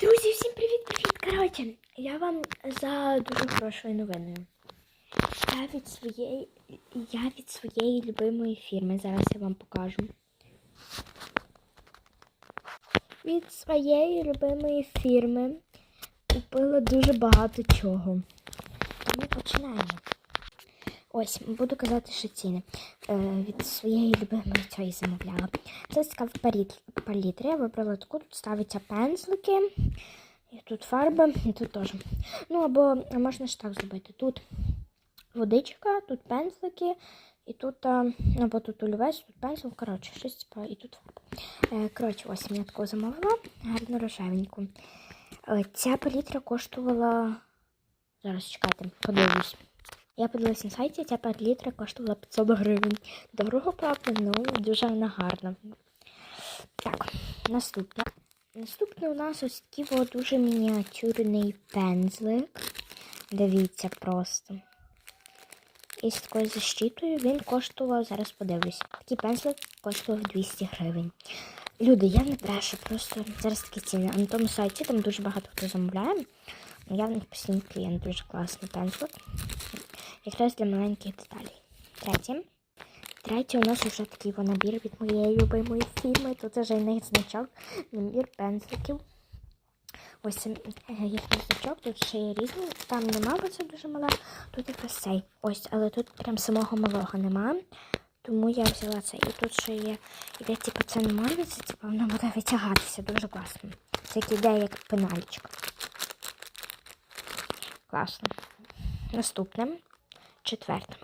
Друзі, всім привіт-привіт! Коротше, я вам за дуже хорошою новиною. Я від своєї, я від своєї любимої фірми. Зараз я вам покажу. Від своєї любимої фірми купила дуже багато чого. Тому починаємо. Ось, буду казати, що ціни. Е, від своєї любимої цієї замовляла. Це така в. Я вибрала таку, тут ставиться пензлики. І тут фарба, і тут теж. Ну, або можна ж так зробити. Тут водичка, тут пензлики, і тут, або тут олівець, тут пензл, коротше, щось типа, і тут фарба. Е, коротше, ось я таку замовила, гарно рожевеньку. Е, ця палітра коштувала. Зараз чекайте, подивлюсь. Я подивилась на сайті, ця палітра коштувала 500 гривень. Дорого, правда, ну дуже вона гарна. Так, наступне. Наступне у нас ось такий дуже мініатюрний пензлик. Дивіться просто. І з такою защитою він коштував, зараз подивлюсь. Такий пензлик коштував 200 гривень. Люди, я не брешу, просто зараз такі ціни. На тому сайті там дуже багато хто замовляє. Я в них постійний клієнт, дуже класний пензлик. Якраз для маленьких деталей. Третє. Третє у нас вже такий набір від моєї любимої фірми. Тут вже них значок, набір пензликів. Ось це е, їхній значок, тут ще є різні. Там нема, бо це дуже мала. Тут якраз цей. Ось, але тут прям самого малого нема. Тому я взяла цей. І тут ще є, іде, типу, це намалюється, типу, воно буде витягатися дуже класно. Це іде як пенальчик. Класно. Наступне. Четверте.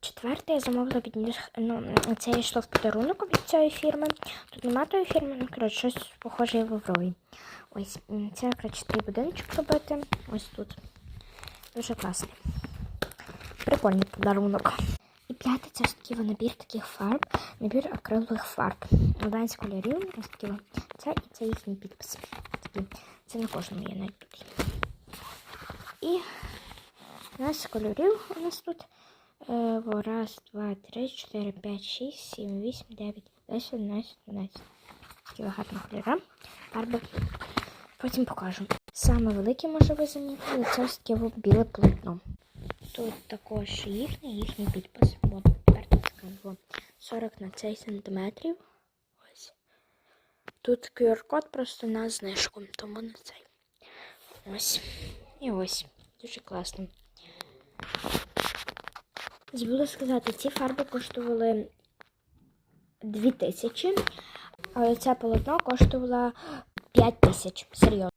Четверте я замовила від них. Ну, це йшло в подарунок від цієї фірми. Тут нема тої фірми, ну коротше, щось похоже в Аврові. Ось це коротше такий будиночок робити. Ось тут. Дуже класний. Прикольний подарунок. І п'яте це ось такий набір таких фарб, набір акрилових фарб. 11 кольорів. Ось такі. Це і це їхній підпис. Такі. Це на кожному є навіть. І 12 кольорів у нас тут. Е, раз, два, три, чотири, п'ять, шість, сім, вісім, дев'ять, десять, одинадцять, дванадцять. Такі гарні кольори. Фарби. Потім покажу. Саме велике, може ви замітили, це ось таке біле полотно. Тут також їхній, їхній підпис. От, тепер тут скажу. 40 на цей сантиметрів. Ось. Тут QR-код просто на знижку, тому на цей. Ось. І ось. Дуже класно. Забула сказати, ці фарби коштували 2000, але це полотно коштувало 5000. Серйозно.